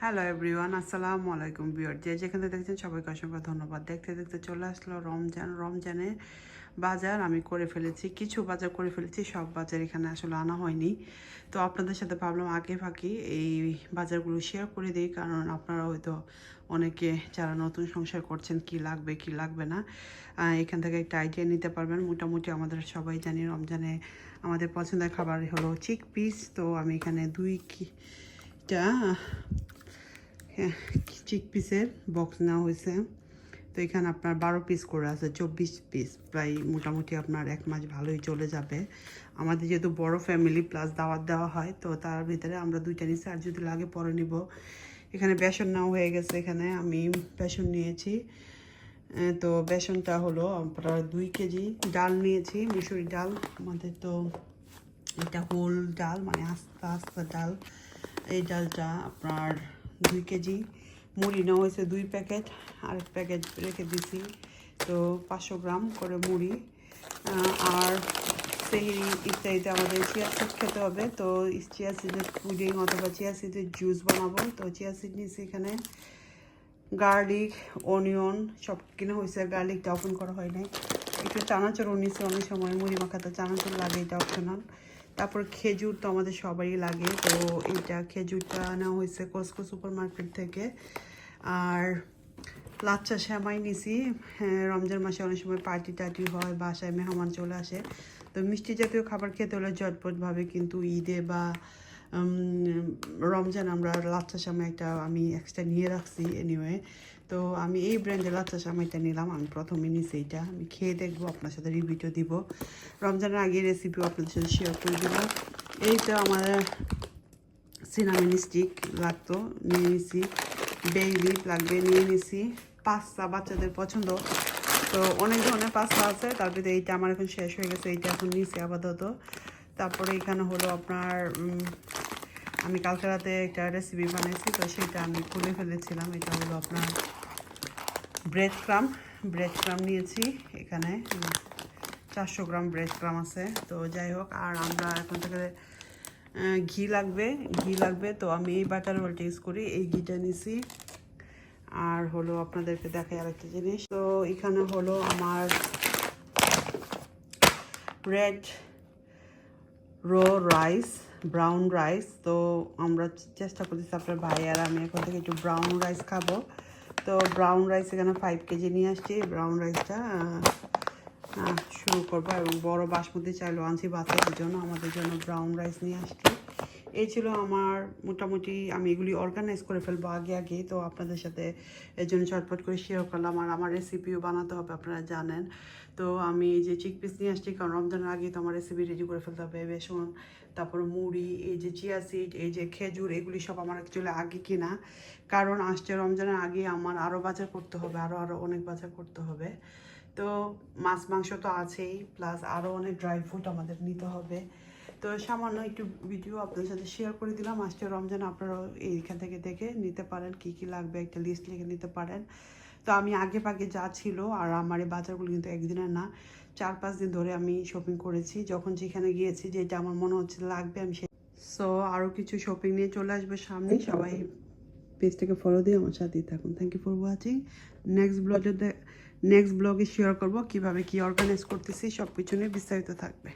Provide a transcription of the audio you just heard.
Hello everyone আসসালামু আলাইকুম বিয়ার যে যেখানে দেখছেন, সবাইকে অসংখ্য ধন্যবাদ। দেখতে দেখতে চলে আসলো রমজান। রমজানে বাজার আমি করে ফেলেছি। কিছু বাজার করে ফেলেছি, সব বাজার এখানে আসলে আনা হয়নি। তো আপনাদের সাথে ভাবলাম আগে ফাঁকি এই বাজারগুলো শেয়ার করে দিই, কারণ আপনারা হয়তো অনেকে যারা নতুন সংসার করছেন, কি লাগবে কি লাগবে না এখান থেকে একটা আইডিয়া নিতে পারবেন। মোটামুটি আমাদের সবাই জানি রমজানে আমাদের পছন্দের খাবার হলো চিক পিস তো আমি এখানে দুই কি- টা হ্যাঁ চিক পিসের বক্স নেওয়া হয়েছে। তো এখানে আপনার বারো পিস করে আছে, চব্বিশ পিস প্রায় মোটামুটি আপনার এক মাস ভালোই চলে যাবে। আমাদের যেহেতু বড় ফ্যামিলি প্লাস দাওয়াত দেওয়া হয়, তো তার ভিতরে আমরা দুইটা নিচ্ছি আর যদি লাগে পরে নিব। এখানে বেসন নেওয়া হয়ে গেছে। এখানে আমি বেসন নিয়েছি। তো বেসনটা হলো আপনার দুই কেজি ডাল নিয়েছি মুসুরি ডাল। আমাদের তো এটা হোল ডাল মানে আস্তা আস্তা ডাল। এই ডালটা আপনার দুই কেজি মুড়ি নেওয়া হয়েছে দুই প্যাকেট, আর এক প্যাকেট রেখে দিছি। তো পাঁচশো গ্রাম করে মুড়ি। আর সেহরি ইত্যাদিতে আমাদের চিয়া সিড খেতে হবে। তো চিয়া সিডের পুডিং অথবা চিয়া সিডের জুস বানাবো। তো চিয়া সিড নিয়েছি এখানে। গার্লিক, অনিয়ন সব কিনা হয়েছে। গার্লিকটা ওপেন করা হয় নাই। একটু চানাচুর নিচ্ছে অনেক সময়। মুড়ি মাখাতে চানাচুর লাগে, এটা অপশনাল তারপর খেজুর তো আমাদের সবারই লাগে তো এইটা খেজুরটা নেওয়া হয়েছে কসকো সুপার মার্কেট থেকে। আর লাচ্চা শ্যামাই নিছি। হ্যাঁ, রমজান মাসে অনেক সময় পার্টি টার্টি হয় বাসায় মেহমান চলে আসে। তো মিষ্টি জাতীয় খাবার খেতে হলে ঝটপটভাবে কিন্তু ঈদে বা রমজান আমরা লাচ্চা শ্যামাই একটা আমি এক্সট্রা নিয়ে রাখছি এনিওয়ে তো আমি এই ব্র্যান্ডের লাচ্চা শ্যামাইটা নিলাম। আমি প্রথমে নিছি এইটা। আমি খেয়ে দেখব, আপনার সাথে রিভিউটা দিব। রমজানের আগে রেসিপিও আপনাদের সাথে শেয়ার করে দিব। এইটা আমাদের সিনামিন স্টিক লাগতো, নিয়ে নিছি। বেই লিপ লাগবে, নিয়ে নিছি। পাস্তা বাচ্চাদের পছন্দ। তো অনেক ধরনের পাস্তা আছে। তার ভিতরে এইটা আমার এখন শেষ হয়ে গেছে। এইটা এখন নিছি আপাতত। তারপরে এখানে হলো আপনার আমি কালকে রাতে একটা রেসিপি বানিয়েছি। তো সেটা আমি খুলে ফেলেছিলাম। এটা হলো আপনার ব্রেড ক্রাম ব্রেড ক্রাম নিয়েছি এখানে। চারশো গ্রাম ব্রেড ক্রাম আছে। তো যাই হোক, আর আমরা এখন থেকে ঘি লাগবে। ঘি লাগবে, তো আমি এই বাটার ওয়ালটা ইউজ করি, এই ঘিটা নিছি। আর হলো আপনাদেরকে দেখাই আরেকটা জিনিস। তো এখানে হলো আমার red raw rice brown rice তো আমরা চেষ্টা করতেছি আপনার ভাই আর আমি এখন থেকে একটু ব্রাউন রাইস খাব। তো ব্রাউন রাইস এখানে ফাইভ কেজি নিয়ে আসছি। ব্রাউন রাইসটা শুরু করব এবং বড়ো বাসমতি চাইল আনছি বাচ্চাদের জন্য, আমাদের জন্য ব্রাউন রাইস নিয়ে আসছি। এই ছিল আমার মোটামুটি আমি এগুলি অর্গানাইজ করে ফেলব আগে আগে। তো আপনাদের সাথে এর জন্য চটপট করে শেয়ার করলাম। আর আমার রেসিপিও বানাতে হবে, আপনারা জানেন। তো আমি এই যে চিক পিস নিয়ে আসছি, কারণ রমজানের আগে তো আমার রেসিপি রেডি করে ফেলতে হবে। বেসন, তারপর মুড়ি, এই যে চিয়া সিড এই যে খেজুর, এগুলি সব আমার অ্যাকচুয়ালি আগে কিনা। কারণ আসছে রমজানের আগে আমার আরও বাজার করতে হবে আরও আরও অনেক বাজার করতে হবে। তো মাছ, মাংস তো আছেই প্লাস আরও অনেক ড্রাই ফ্রুট আমাদের নিতে হবে। তো সামান্য একটু ভিডিও আপনাদের সাথে শেয়ার করে দিলাম। আসছে রমজান আপনারা এইখান থেকে দেখে নিতে পারেন কি কি লাগবে, একটা লিস্ট লিখে নিতে পারেন। তো আমি আগে পাগে যা ছিল, আর আমার এই বাজারগুলো কিন্তু একদিনের না, চার পাঁচ দিন ধরে আমি শপিং করেছি। যখন যেখানে গিয়েছি, যেটা আমার মনে হচ্ছে লাগবে, আমি সে সো আরও কিছু শপিং নিয়ে চলে আসবে সামনে। সবাই পেজটাকে ফলো দিয়ে আমার সাথেই থাকুন। Thank you for watching next ব্লগে নেক্সট ব্লগে শেয়ার করব, কীভাবে কি অর্গানাইজ করতেছি সব কিছু নিয়ে বিস্তারিত থাকবে।